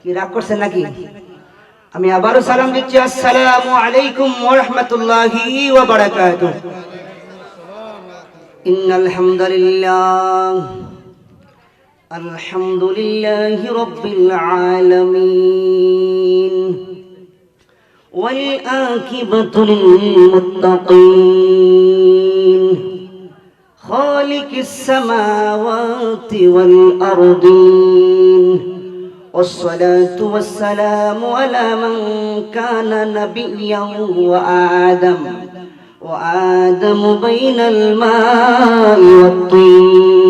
কি রাগ করছেন নাকি আমি আবারও সালাম দিচ্ছি আসসালামু আলাইকুম ওয়া রাহমাতুল্লাহি ওয়া বারাকাতুহু ইন্নাল হামদুলিল্লাহ আলহামদুলিল্লাহি রাব্বিল আলামিন والآكبة للمتقين خالق السماوات والأرضين والصلاة والسلام على من كان نبيا وآدم. وآدم بين الماء والطين.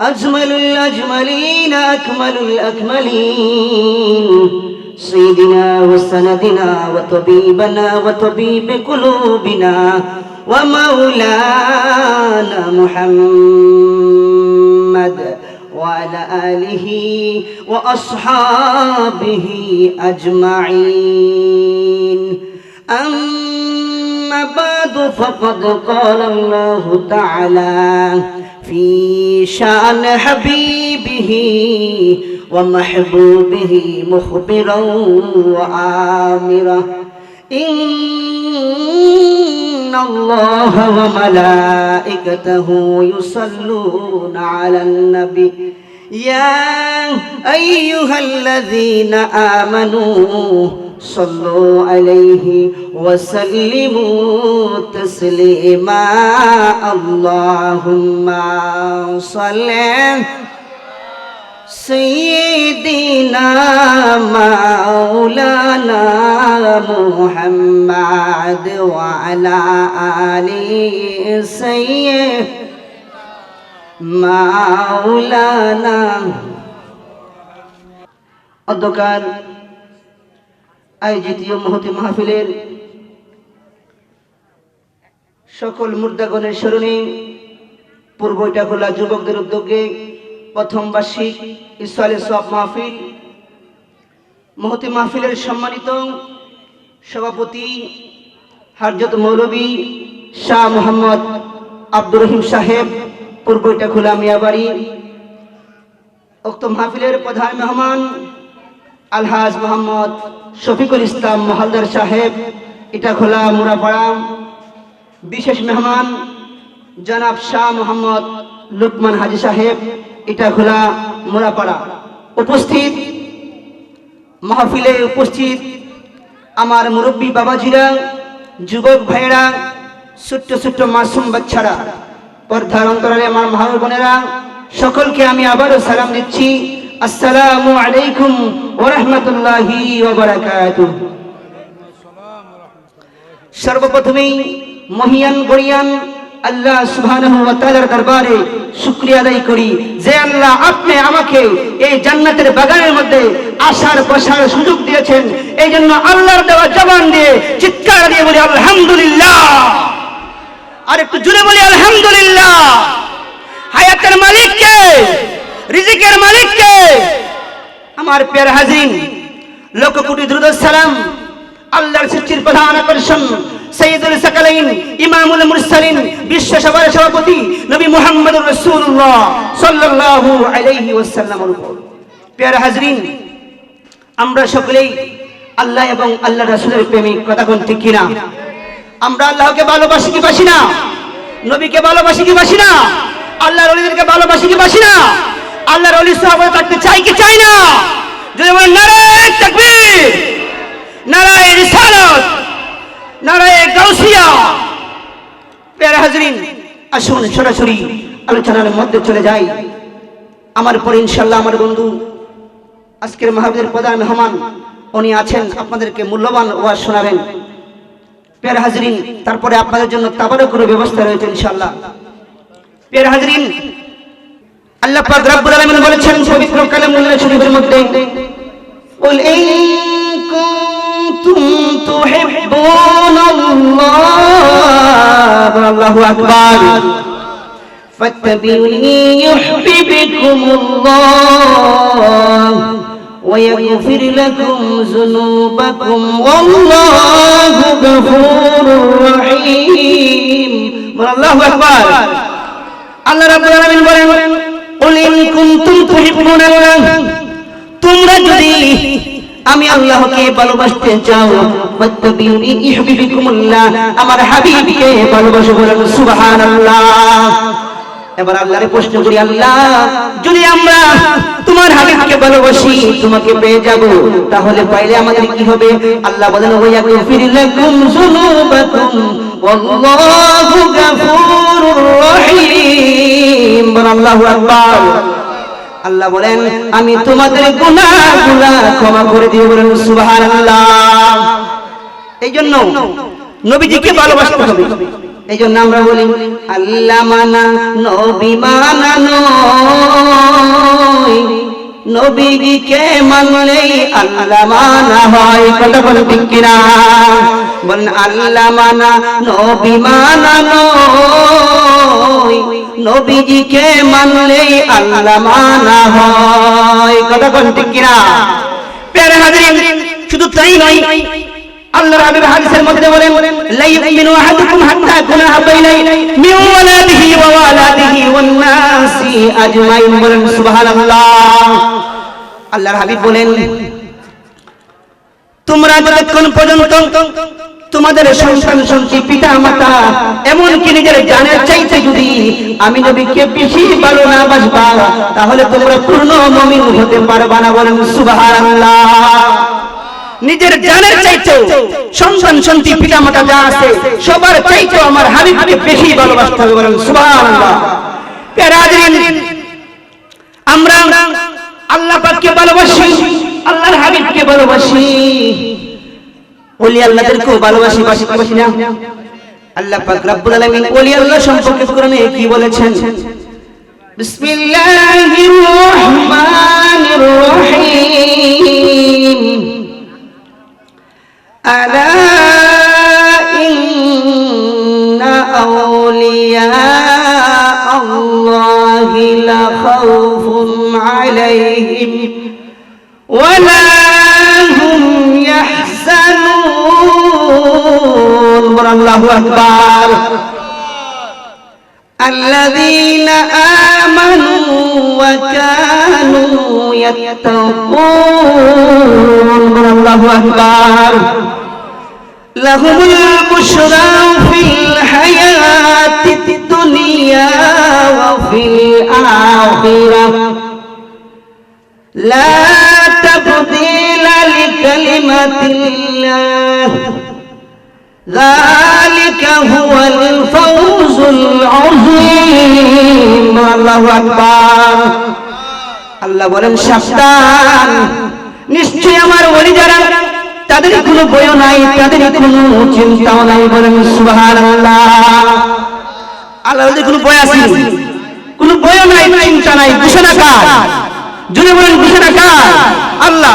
أجمل الأجملين أكمل الأكملين. سيدنا وسندنا وطبيبنا وطبيب قلوبنا ومولانا محمد. وعلى آله وأصحابه أجمعين. أما بعد فقد قال الله تعالى في شأن حبيبه ومحبوبه مخبرا وآمرا. إن الله وملائكته يصلون على النبي. يا أيها الذين آمنوا صلوا عليه وسلموا تسليما. اللهم صل سيدنا مولانا محمد وعلى آله سيد মাওলানা। অধ্যকার আয়োজিতীয় মহতি মাহফিলের সকল মুর্দাগণের স্মরণে পূর্ব খোলা যুবকদের উদ্যোগে প্রথম বার্ষিক ইসলে সব মাহফিল। মহতি মাহফিলের সম্মানিত সভাপতি হারজত মৌলবী শাহ মোহাম্মদ আব্দুর রহিম সাহেব পূর্ব খোলা মিয়াবাড়ি উক্ত মাহফিলের প্রধান মেহমান আলহাজ মোহাম্মদ শফিকুল ইসলাম মহালদার সাহেব, এটা খোলা মুরাপাড়া। বিশেষ মেহমান জনাব শাহ মোহাম্মদ লুকমান হাজি সাহেব, এটা খোলা মুরাপাড়া। উপস্থিত, মাহফিলে উপস্থিত আমার মুরব্বী বাবাজিরা, যুবক ভাইয়েরা, ছোট্ট ছোট্ট মাসুম বাচ্চারা। পর্দার অন্তরালে আমার মা বোনেরা, সকলকে আমি আবারও সালাম দিচ্ছি। আসসালামু আলাইকুম ওয়া রাহমাতুল্লাহি সর্বপ্রথমেই মহিয়ান গড়িয়ান আল্লাহ সুবহানাহু দরবারে শুকরিয়া আদায় করি যে আল্লাহ আপনি আমাকে এই জান্নাতের বাগানের মধ্যে আসার, বসার সুযোগ দিয়েছেন। এই জন্য আল্লাহর দেওয়া জবান দিয়ে চিৎকার দিয়ে বলি, আলহামদুলিল্লাহ। আর একটু জুড়ে বলি, আলহামদুলিল্লাহ। হায়াতের মালিককে, রিজিকের মালিককে, আমার পেয়ার হাজিন লোক কোটি দ্রুত সালাম, আল্লাহর সৃষ্টির প্রধান আকর্ষণ, সৈয়দুল সাকালাইন, ইমামুল মুরসালিন, বিশ্ব সভার সভাপতি নবী মুহাম্মদুর রাসূলুল্লাহ সাল্লাল্লাহু আলাইহি ওয়াসাল্লামের উপর। হাজরিন, আমরা সকলেই আল্লাহ এবং আল্লাহ রাসূলের প্রেমিক, কথা কোন ঠিক কিনা? আমরা আল্লাহকে ভালোবাসি কি বাসি না? নবীকে ভালোবাসি কি বাসি না? আল্লাহর অলিদেরকে ভালোবাসি কি বাসি না? আল্লাহর অলি সাহাবাতে থাকতে চাই কি চাই না? যদি বলেন, নারায় তাকবীর, নারায় রিসালাত, নারায় গাউসিয়া। প্যারা হাজরিন, আসুন সরাসরি আলোচনার মধ্যে চলে যাই। আমার পরে ইনশাল্লাহ আমার বন্ধু, আজকের মাহবুবের প্রধান মেহমান, উনি আছেন, আপনাদেরকে মূল্যবান ওয়াজ শোনাবেন। পের হাজরিন তারপরে আপনাদের জন্য তাবারও কোনো ব্যবস্থা রয়েছে ইনশাআল্লাহ পের হাজরিন আল্লাহ পাক রব্বুল আলামিন বলেছেন পবিত্র কালামুল্লাহ শরীফের মধ্যে قل إن كنتم تحبون الله الله أكبر فاتبعوني يحببكم الله ويغفر لكم ذنوبكم والله غفور رحيم الله أكبر আল্লাহ রাব্বুল আলামিন বলেন قل إن كنتم تحبون الله তোমরা যদি আমি আল্লাহকে ভালোবাসতে চাও ফাত্তাবিউনি ইউহিব্বুকুমুল্লাহ আমার হাবিবকে ভালোবাসো বলেন সুবহানাল্লাহ এবার আল্লাহরে প্রশ্ন করি আল্লাহ যদি আমরা তোমার হাবিবকে ভালোবাসি তোমাকে পেয়ে যাব তাহলে পাইলে আমাদের কি হবে? আল্লাহ বলেন যুনুবাকুম ওয়াল্লাহু গাফুরুর রহিম। আল্লাহু আকবার। আল্লাহ বলেন আমি তোমাদের গুনাহগুলো ক্ষমা করে দিব বলেন সুবহানাল্লাহ। এই জন্য নবীজিকে ভালোবাসতে হবে। এই জন্য আমরা বলি, আল্লাহ মানা, নবী মানা নয়। নবীজিকে মানলেই আল্লাহ মানা হয়। কথা বলে ঠিক কিনা? বলেন, আল্লাহ মানা, নবী মানা নয়। নবীজিকে মানলেই আল্লাহ মানা হয়। কথা বলে ঠিক কিনা? প্যারে হাজির, শুধু তাই নয় আল্লাহর হাবিব হাদিসের মধ্যে বলেন ইউমিনু আহাদুকুম হাত্তা মিন ওয়ালাদিহি ওয়া ওয়ালাদিহি ওয়ান নাসি আজমাইন বলেন, সুবহানাল্লাহ। আল্লাহর হাবিব বলেন, তোমরা যতক্ষণ পর্যন্ত তোমাদের সন্তান, সন্ততি পিতা মাতা এমনকি নিজের জানের চাইতে যদি আমি নবীকে বেশি ভালো না বাসবা তাহলে তোমরা পূর্ণ মমিন হতে পারবা না বলেন, সুবহানাল্লাহ। নিজের জানের চাইতে সন্তান সন্ততি পিতা মাতা যা আছে, সবার চাইতে আমার হাবিবকে বেশি ভালোবাসতে হবে বলেন, সুবহানাল্লাহ। প্যারাদিন আমরা আল্লাহ পাককে ভালোবাসি, আল্লাহর হাবিবকে ভালোবাসি। ওলি আল্লাহদেরকেও ভালোবাসি, বাসি বাসি না। আল্লাহ পাক রব্বুল আলামিন ওলি আল্লাহ সম্পর্কে কোরআনে কি বলেছেন? বিসমিল্লাহির রহমানির রহিম। ألا إن أولياء الله لخوف عليهم ولا هم يحزنون. الله أكبر. الذين آمنوا وكانوا يتقون. الله أكبر. لهم البشرى في الحياة الدنيا وفي الآخرة لا تبديل لكلمة الله ذلك هو الفوز العظيم الله أكبر আল্লাহ বলেন সাবধান নিশ্চয় আমার ওলি যারা তাদের কোনো বয় নাই, তাদের কোনো চিন্তাও নাই বলেন সুবহানাল্লাহ। আল্লাহ কোনো বয় আছে? কোনো বয় নাই, চিন্তা নাই, ঘোষণা কার। জুড়ে বলেন ঘোষণা কার। আল্লাহ।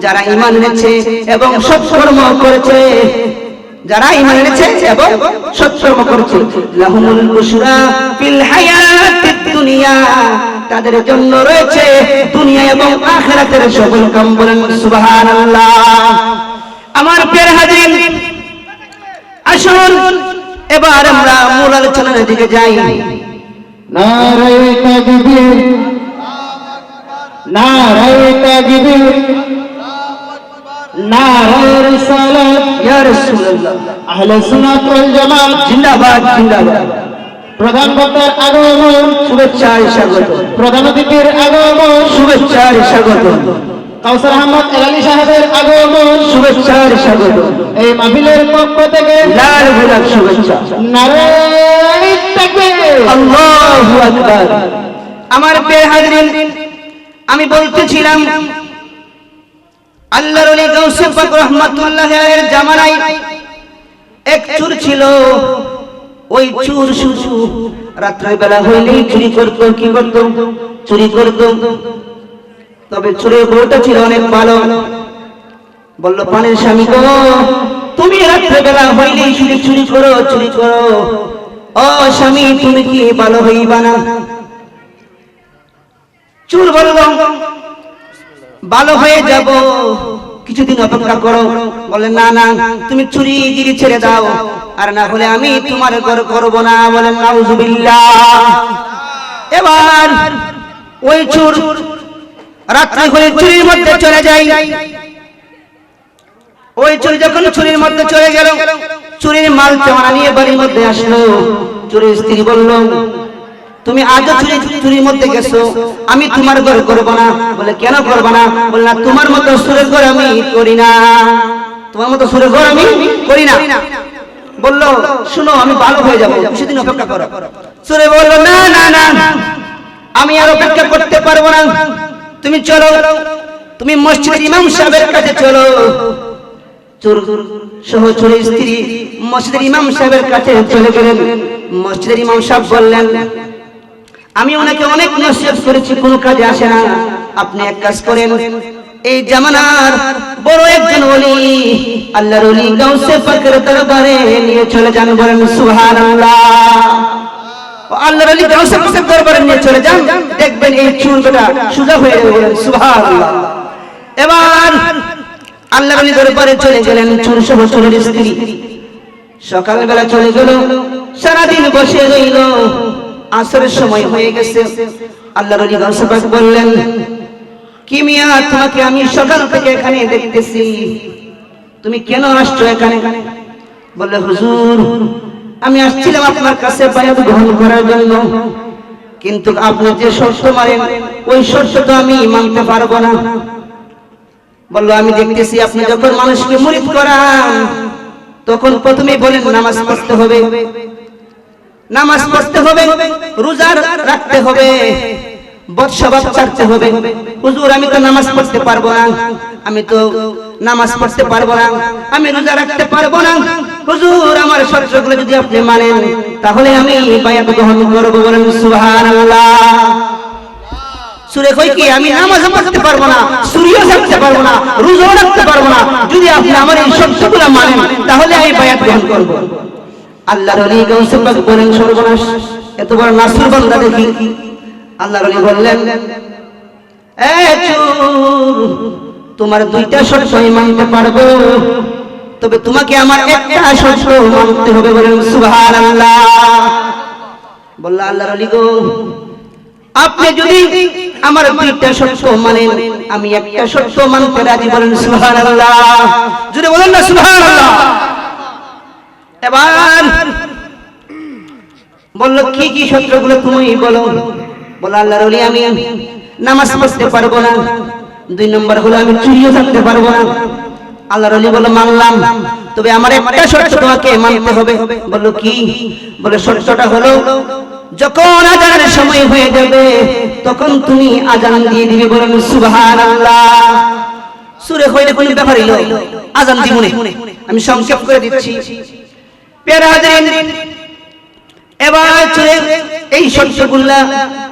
যারা ঈমান এনেছে এবং সৎকর্ম করেছে, যারা ঈমান এনেছে এবং সৎকর্ম করেছে, লাহুমুল বুশরা ফিল হায়াতিদ দুনিয়া। তাদের জন্য রয়েছে দুনিয়া এবং আখিরাতের সকল কাম বলেন সুবহানাল্লাহ। আমার প্রিয় হাজির আসুন এবার আমরা মূল আলোচনার দিকে যাই। নারায় তাকবীর নারায় তাকবীর নারায় রিসালাত ইয়া রাসূলুল্লাহ। আহলে সুন্নাত ওয়াল জামাত। জিন্দাবাদ জিন্দাবাদ। প্রধান বক্তার আগমন শুভেচ্ছায় স্বাগত। প্রধান অতিথির আগমন শুভেচ্ছার স্বাগত। কাউসার আহমদ এলালি সাহেবের আগমন শুভেচ্ছার স্বাগত। এই মাহফিলের পক্ষ থেকে লাল গোলাপ শুভেচ্ছা। নারায় তাকবীর আল্লাহু আকবার। আমার প্রিয় হাজরিন আমি বলতেছিলাম আল্লাহর ওলি গাউসে পাক রহমাতুল্লাহ আলাইহির জামানায় এক চোর ছিল। ওই চোর শুধু রাত্রে বেলা হইলেই চুরি করতো, কি করতো? চুরি করতো। তবে চোরের বউটা ছিল অনেক ভালো। বলল, পানের স্বামী গো, তুমি রাত্রে বেলা হইলেই শুধু চুরি করো চুরি করো। ও স্বামী, তুমি কি ভালো হইবা না? চুর বলল, ভালো হয়ে যাব। কিছুদিন অপেক্ষা করো। বলে না না, তুমি চুরি, গিরি ছেড়ে দাও। আর না হলে আমি তোমার ঘর করব না। নাউজুবিল্লাহ। এবার ওই চোর রাত্রি হলে চুরির মধ্যে চলে যায়। ওই চুরি যখন চুরির মধ্যে চলে গেল, চুরির মাল চামানা নিয়ে বাড়ির মধ্যে আসলো। চুরির স্ত্রী বলল তুমি আজও চুরি চুরির মধ্যে গেছো, আমি তোমার ঘর করব না। বলে, কেন করব না? বলে, না, তোমার মতো সুরের ঘর আমি করি না। তোমার মতো সুরের ঘর আমি করি না। বলল, শুনো, আমি ভালো হয়ে যাব। সেদিন অপেক্ষা করো। সুরে বলল, না না না, আমি আর অপেক্ষা করতে পারব না। তুমি চলো, তুমি মসজিদের ইমাম সাহেবের কাছে চলো। চোর, সহ চোরের স্ত্রী মসজিদের ইমাম সাহেবের কাছে চলে গেলেন। মসজিদের ইমাম সাহেব বললেন আমি ওনাকে অনেক নসিহত করেছি, কোনো কাজে আসে না। আপনি এক কাজ করেন, এই জামানার বড় একজন ওলি, আল্লাহর ওলি গাউসে পাকের দরবারে নিয়ে চলে যান, বলেন, সুবহানাল্লাহ। আল্লাহর ওলি গাউসে পাকের দরবারে নিয়ে চলে যান, দেখবেন এই চুলটা সোজা হয়ে যাবে সুবহানাল্লাহ। এবার আল্লাহর ওলি দরবারে চলে গেলেন চুর সহ চুরের স্ত্রী। সকালবেলা চলে গেল, সারাদিন বসে রইল আসরের সময় হয়ে গেছে। আল্লাহর ওলি গাউসে পাক বললেন, কি মিয়া, তোমাকে আমি সকাল থেকে এখানে দেখতেছি। তুমি কেন আসছো এখানে? বললে, হুজুর, আমি আসছিলাম আপনার কাছে বায়াত গ্রহণ করার জন্য। কিন্তু আপনি যে শর্ত মারেন, ওই শর্ত তো আমি মানতে পারব না। বলল, আমি দেখতেছি আপনি যখন মানুষকে মুরিদ করান, তখন প্রথমেই বলেন, নামাজ পড়তে হবে। নামাজ পড়তে হবে, রোজা রাখতে হবে বৎসবাব ছাড়তে হবে। হুজুর, আমি তো নামাজ পড়তে পারব না, আমি তো নামাজ পড়তে পারব না, আমি রোজা রাখতে পারব না। হুজুর, আমার শর্তগুলো যদি আপনি মানেন, তাহলে আমি বায়াত গ্রহণ করব বলেন, সুবহানাল্লাহ। সুরে কই কি, আমি নামাজ পড়তে পারব না সূর্য থাকতে পারব না, রোজাও রাখতে পারব না। যদি আপনি আমার এই শর্তগুলো মানেন, তাহলে আমি বায়াত গ্রহণ করব। তোমার দুইটা শর্ত মানতে পারব। তবে তোমাকে আমার একটা শর্ত মানতে হবে বলেন, সুবহানাল্লাহ। বললা আল্লাহর ওলি গো, আপনি যদি আমার দুইটা শর্ত মানেন, আমি একটা শর্ত মানতে রাজি বলেন, সুবহানাল্লাহ। যদি বলেন না, সুবহানাল্লাহ। এবার বলল, কি কি শর্তগুলো তুমি বলো? বলো আল্লাহর ওলি আমি। নামাজ পড়তে পারব না। দুই নম্বর হলো আমি চুরিও থাকতে পারব না। আল্লাহর ওলি বলল, মানলাম। তবে আমার একটা শর্ত তোমাকে মানতে হবে। বলল, কি? বলে শর্তটা হলো, যখন আজানের সময় হয়ে যাবে, তখন তুমি আজান দিয়ে দিবে বলেন সুবহানাল্লাহ। সুরে হইলে কোনো ব্যাপার হইল আজান দিমুনে আমি সংক্ষেপ করে দিচ্ছি। এই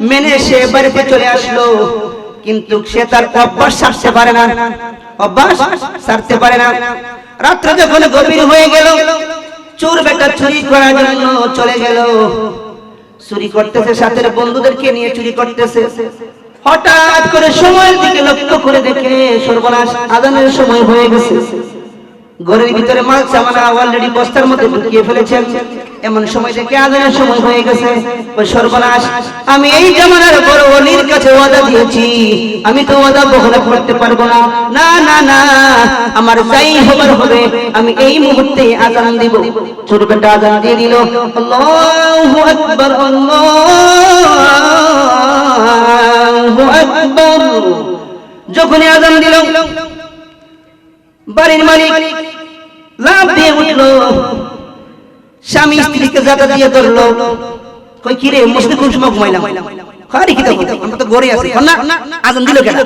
মেনে সে বাড়িতে চলে আসলো। কিন্তু সে তার অভ্যাস ছাড়তে পারে না। অভ্যাস ছাড়তে পারে না। যখন গভীর হয়ে গেল, চোর বেটা চুরি করার জন্য চলে গেল। চুরি করতেছে সাথে বন্ধুদেরকে নিয়ে চুরি করতেছে। হঠাৎ করে সময়ের দিকে লক্ষ্য করে দেখে সর্বনাশ আদানের সময় হয়ে গেছে। ঘরের ভিতরে মাল সামানা অলরেডি বস্তার মধ্যে ঢুকিয়ে ফেলেছেন। এমন সময় দেখে আদানের সময় হয়ে গেছে। ওই সর্বনাশ, আমি এই জামানার বড় অলির কাছে ওয়াদা দিয়েছি। আমি তো ওয়াদা বহন করতে পারব না। না না না, আমার যাই হবার হবে, আমি এই মুহূর্তে আজান দিব। ছোট বেটা আজান দিয়ে দিল, আল্লাহু আকবার আল্লাহু আকবার। যখনই আজান দিল বাড়ির মালিক লাভ দিয়ে উঠল। স্বামী স্ত্রীকে জাতা দিয়ে ধরলো। কই, কি রে, মসজিদে কোন সময় ঘুমাইলাম? খারি কি তখন? আমরা তো গড়ে আছি না? আজান দিল কেন?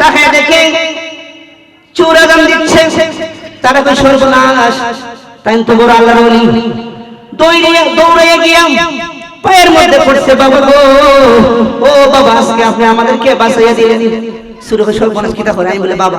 তাকে দেখে চোর আজান দিচ্ছে। তারা কই, সর্বনাশ, তাই তো বড় আল্লাহর ওলি। দৌড়ে দৌড়ে গিয়া পায়ের মধ্যে পড়ছে, বাবা গো, ও বাবা, আজকে আপনি আমাদেরকে বাঁচাইয়া দিলেন। করে সর্বনাশ কিতা করে? আমি বলে, বাবা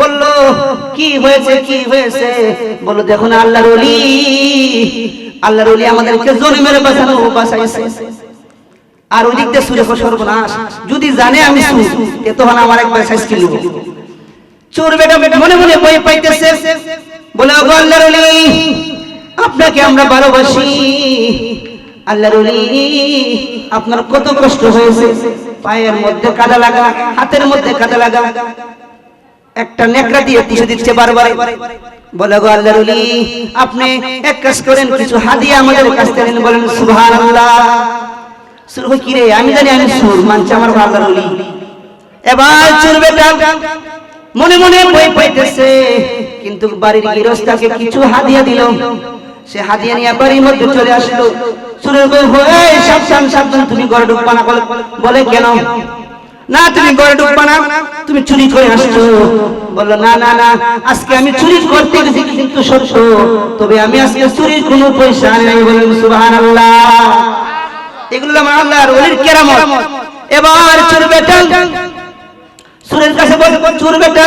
বলল, কি হয়েছে কি হয়েছে? বলল দেখুন আল্লাহর ওলি আল্লাহর ওলি আমাদেরকে জন্মের বাঁচানো বাঁচাইছে আর ওই দিক দিয়ে সুরে সর্বনাশ যদি জানে আমি সুর এ তখন আমার একবার শেষ কিলো চোর বেটা মনে মনে ভয় পাইতেছে। বলে, ওগো আল্লাহর ওলি, আপনাকে আমরা ভালোবাসি। আল্লাহর ওলি, আপনার কত কষ্ট হয়েছে। পায়ের মধ্যে কাদা লাগা, হাতের মধ্যে কাদা লাগা। একটা নেকড়া দিয়ে পিছু দিচ্ছে বারবার। বলে, গো আল্লাহর ওলি, আপনি এক কাজ করেন, কিছু হাদিয়া আমাদের কাছ থেকে। বলেন, সুবহানাল্লাহ। সুর কই কি রে? আমি জানি আমি সুর মানছে, আমার আল্লাহর ওলি। এবার চোর বেটা, মনে মনে ভয় পাইতেছে, কিন্তু বাড়ির গৃহস্থাকে কিছু হাদিয়া দিল। সে হাদিয়া নিয়ে বাড়ির মধ্যে চলে আসলো। চোরের বউ হয়ে সাবধান সাবধান, তুমি ঘরে ঢুকবা না। বলে কেন? না, তুমি ঘরে ঢুকবা না। তুমি চুরি করে আসছো। বলল, না না না, আজকে আমি চুরি করতে গেছি, কিন্তু সত্য। তবে আমি আজকে চুরির কোনো পয়সা নাই বলেন সুবহানাল্লাহ। এগুলো আমার আল্লাহর ওলির কেরামত। এবার চোর বেটা সুরের কাছে বল, চোর বেটা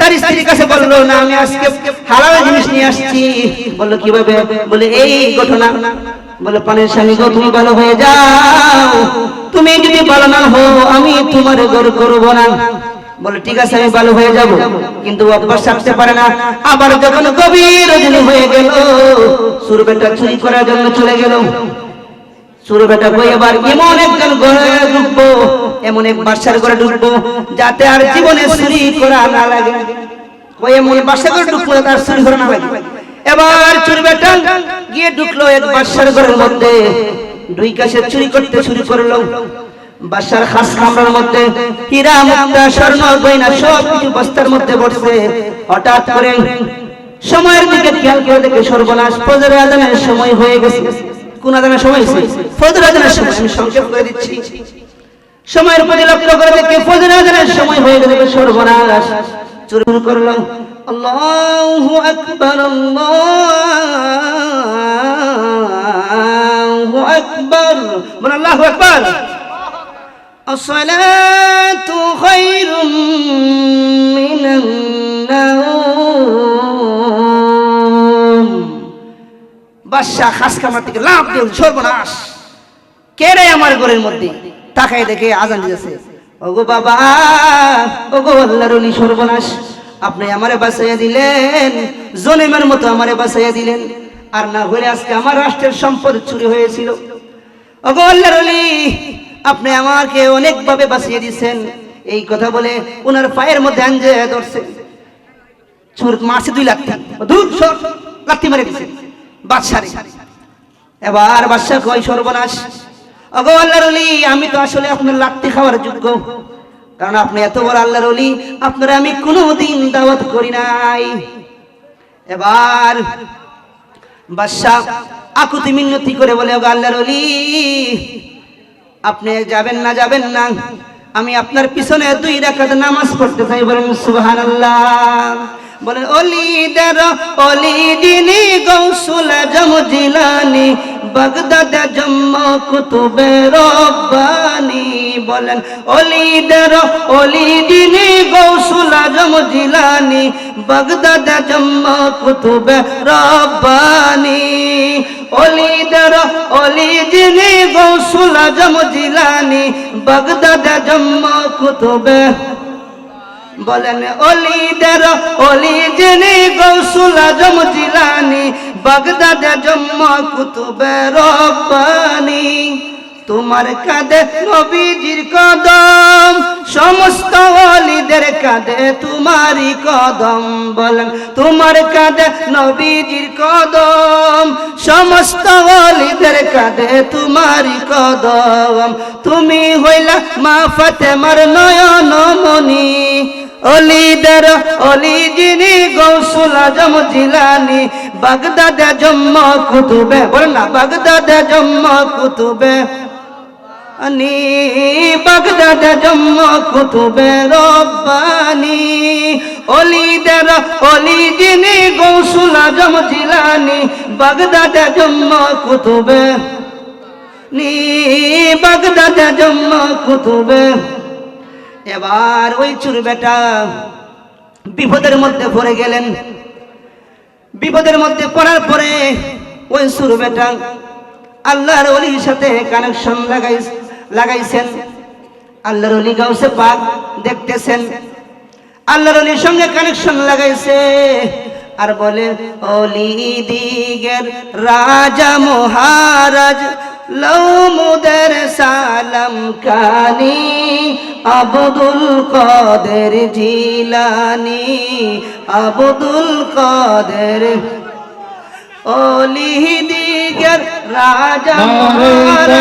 তার স্ত্রীর কাছে বলল, না, আমি আজকে হালাল জিনিস নিয়ে আসছি। বলল, কীভাবে? বলে, এই ঘটনা বলে, পানের স্বামী গো, তুমি ভালো হয়ে যাও। তুমি যদি ভালো না হো আমি তোমার গর করব না। বলে, ঠিক আছে, আমি ভালো হয়ে যাব। কিন্তু অভ্যাস থাকতে পারে না। আবার যখন গভীর রজনী হয়ে গেল, সুর বেটা চুরি করার জন্য চলে গেল। সুরে বেটা কই এবার এমন একজন ঘরে ঢুকবো, এমন এক বাসার ঘরে ঢুকবো, যাতে আর জীবনে চুরি করা না লাগে। কই এমন বাসা ঘরে ঢুকবো যাতে আর চুরি করা না লাগে? এবার চুরি বেটা গিয়ে ঢুকলো এক বাসার ঘরের মধ্যে। দুই কাছে চুরি করতে শুরু করল। বাসার খাস কামরার মধ্যে হীরা, মুক্তা, স্বর্ণ, গয়না সব কিছু বস্তার মধ্যে পড়ছে হঠাৎ করে সময়ের দিকে খেয়াল করে দেখে সর্বনাশ। ফজর আদানের সময় হয়ে গেছে। কোন আদানের সময় হয়েছে? ফজর আদানের সময়। আমি সংক্ষেপ করে দিচ্ছি। সময়ের প্রতি লক্ষ্য করে দেখে ফজর আদানের সময় হয়ে গেছে সর্বনাশ। চুরি করলো আল্লাহু আকবার আল্লাহু আকবার বল আল্লাহু আকবার الصلاة خير من النوم বাদশাহ খাস কামার থেকে লাভ দিয়ে সর্বনাশ কে রে আমার ঘরের মধ্যে তাকাই দেখে আজান দিতেছে ওগো বাবা, ওগো আল্লাহর অলি সর্বনাশ। আপনি আমারে বাঁচাইয়া দিলেন জনেমের মতো আমারে বাঁচাইয়া দিলেন। আর না হলে আজকে আমার রাষ্ট্রের সম্পদ চুরি হয়েছিল। ওগো আল্লাহর অলি, আপনি আমাকে অনেকভাবে বাঁচিয়ে দিয়েছেন। এই কথা বলে ওনার পায়ের মধ্যে আঞ্জে ধরছে। চোর মাসে দুই লাখ দূর সর। লাত্তি মেরে দিছে। বাদশারে। এবার বাদশা কয়, সর্বনাশ। অগো আল্লাহর অলি আমি তো আসলে আপনার লাত্তি খাওয়ার যোগ্য। কারণ আপনি এত বড় আল্লাহর অলি আপনারা আমি কোনোদিন দাওয়াত করি নাই। এবার বাদশাহ আকুতি মিনতি করে বলে, ওগো আল্লাহর অলি আপনি যাবেন না যাবেন না। আমি আপনার পিছনে দুই রাকাত নামাজ পড়তে চাই বলেন, সুবহানাল্লাহ। বলেন, অলিদের অলি দিনী গৌসুল জম জিলানি জম্ম কুতুবে রব্বানি। বলেন, অলিদের অলি দিনী গৌসুল জম জিলানি, বাগদাদ জম্ম কুতুবে রব্বানি। অলিদের অলি যিনি গৌসুল আজম জিলানি, বাগদাদ জম্ম কুতুবে বলেন অলিদের অলি যিনি গৌসুল আজম জিলানি, বাগদাদ জম্ম কুতুবে রব্বানি। তোমার কাঁধে নবীজির কদম, সমস্ত অলিদের কাঁধে তোমারই কদম। বলেন, তোমার কাঁধে নবীজির কদম, সমস্ত অলিদের কাঁধে তোমারই কদম। তুমি হইলা মা ফাতেমার নয়ন মনি অলিদের অলি যিনি গৌসুল আজম জিলানি। বাগদাদে জম্ম কুতুবে, বল না, বাগদাদে জম্ম কুতুবে। আনি বাগদাদ জম্ম কুতুবে রব্বানি। অলিদের অলি যিনি গৌসুল আজম জিলানি, বাগদাদ জম্ম কুতুবে। নি, বাগদাদ জম্ম কুতুবে। এবার ওই চুর বেটা বিপদের মধ্যে পড়ে গেলেন। বিপদের মধ্যে পড়ার পরে ওই সুর বেটা আল্লাহর অলির সাথে কানেকশন লাগাই লাগাইছেন। আল্লাহর অলি গাউসে পাক দেখতেছেন। আল্লাহর অলির সঙ্গে কানেকশন লাগাইছে। আর বলে অলি দিগের রাজা মহারাজ লৌমুদের সালাম কানি আবদুল কদের জিলানি আবদুল কাদের অলি দিগের রাজা মহারাজ।